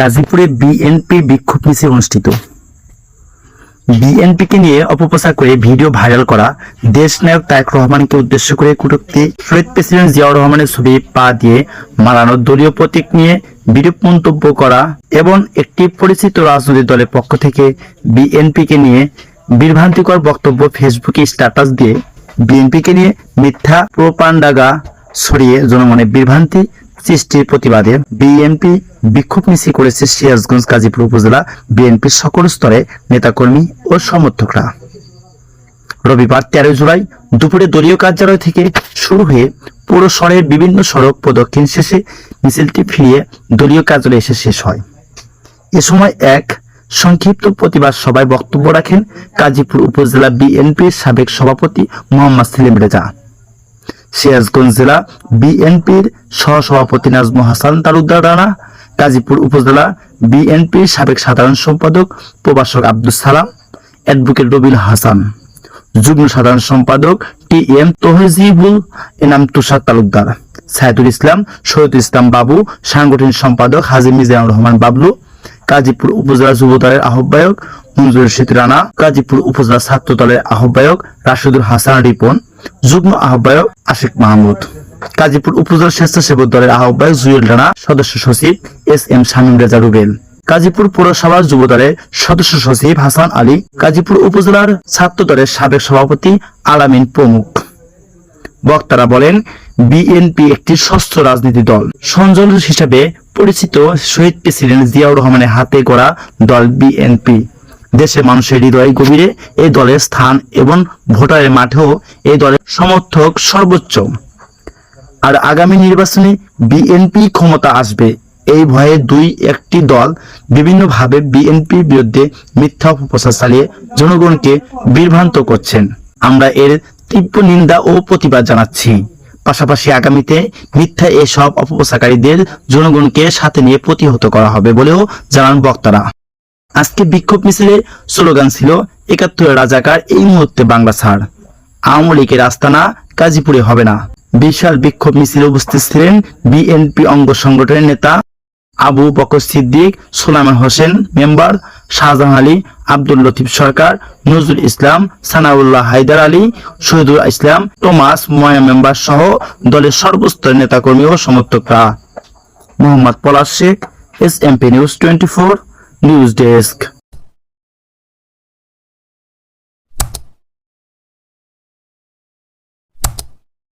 গাজীপুরে বিএনপি বিক্ষোভ মিছিল অনুষ্ঠিত। বিএনপিকে নিয়ে অপপ্রচার করে ভিডিও ভাইরাল করা দেশ নায়ক তারেক রহমানকে উদ্দেশ্য করে কটূক্তি শহীদ প্রেসিডেন্ট জিয়াউর রহমানের ছবি পা দিয়ে মারানো দলীয় প্রতীক নিয়ে বিরূপ মন্তব্য করা এবং একটি পরিচিত রাজনৈতিক দলের পক্ষ থেকে বিএনপিকে নিয়ে বিভ্রান্তিকর বক্তব্য ফেসবুকে স্ট্যাটাস দিয়ে বিএনপিকে নিয়ে মিথ্যা প্রোপান্ডাগা ছড়িয়ে জনমনে বিভ্রান্তি সৃষ্টির প্রতিবাদে বিএনপি বিক্ষোভ মিছিল করেছে সিরাজগঞ্জ, গাজীপুর উপজেলা বিএনপির সকল স্তরে নেতাকর্মী ও সমর্থকরা। রবিবার তেরো জুলাই দুপুরে দলীয় কার্যালয় থেকে শুরু হয়ে পুরো শহরের বিভিন্ন সড়ক প্রদক্ষিণ শেষে মিছিলটি ফিরিয়ে দলীয় কার্যালয়ে এসে শেষ হয়। এ সময় এক সংক্ষিপ্ত প্রতিবাদ সভায় বক্তব্য রাখেন গাজীপুর উপজেলা বিএনপির সাবেক সভাপতি মোহাম্মদ সেলিম রেজা। সিরাজগঞ্জ জেলা বিএনপির সহসভাপতি নাজমু হাসান তালুকদার রানা গাজীপুর উপজেলা বিএনপির সাবেক সাধারণ সম্পাদক প্রভাষক আব্দুল সালাম, অ্যাডভোকেট রবিল হাসান, যুগ্ম সাধারণ সম্পাদক টি এম তহজিবুল, এনাম তুষার তালুকদার, সাইদুল ইসলাম শহীদুল ইসলাম বাবু, সাংগঠনিক সম্পাদক হাজি মিজানুর রহমান বাবলু, গাজীপুর উপজেলা যুব দলের আহ্বায়ক মঞ্জুর রশিদ রানা, গাজীপুর উপজেলা ছাত্র দলের আহ্বায়ক রাশেদুল হাসান রিপন, যুগ্ম আহ্বায়ক আশিক মাহমুদ। গাজীপুর উপজেলা স্বেচ্ছাসেবক দলের আহ্বায়ক জুয়েল রানা, সদস্য সচিব এস এম শামীম রেজা রুবেল। গাজীপুর পৌরসভার যুব দলের সদস্য সচিব হাসান আলী, গাজীপুর উপজেলার ছাত্র দলের সাবেক সভাপতি আলামিন প্রমুখ। বক্তারা বলেন, বিএনপি একটি স্বচ্ছ রাজনীতি দল। সঞ্চালক হিসাবে পরিচিত শহীদ প্রেসিডেন্ট জিয়াউর রহমানের হাতে গড়া দল বিএনপি। দেশের মানুষের হৃদয় গভীরে এই দলের স্থান এবং ভোটারের মাঠেও এই দলের সমর্থক সর্বোচ্চ। আর আগামী নির্বাচনে বিএনপি ক্ষমতা আসবে। এই ভয়ে দুই, একটি দল বিভিন্নভাবে বিএনপির বিরুদ্ধে মিথ্যা অপপ্রচার চালিয়ে জনগণকে বিভ্রান্ত করছেন। আমরা এর তীব্র নিন্দা ও প্রতিবাদ জানাচ্ছি। পাশাপাশি আগামীতে মিথ্যা এসব অপপ্রচারকারীদের জনগণকে সাথে নিয়ে প্রতিহত করা হবে বলেও জানান বক্তারা। আজকে বিক্ষোভ মিছিলে স্লোগান ছিল, একাত্তরের রাজাকার এই মুহূর্তে বাংলা ছাড়। আওয়ামী লীগের আস্তানা গাজীপুরে হবে না। বিশাল বিক্ষোভ মিছিলে উপস্থিত ছিলেন বিএনপি অঙ্গ সংগঠনের নেতা আবু বকর সিদ্দিক, সুলাইমান হোসেন মেম্বার, শাহজাহান আলী, আব্দুল লতিফ সরকার, নজরুল ইসলাম, সানাউল্লাহ হায়দার আলী, শহীদুল ইসলাম তোমাস ময়া মেম্বার সহ দলের সর্বস্তরের নেতাকর্মী ও সমর্থকরা। Mohammad Palash Sheikh S MP news twenty four news desk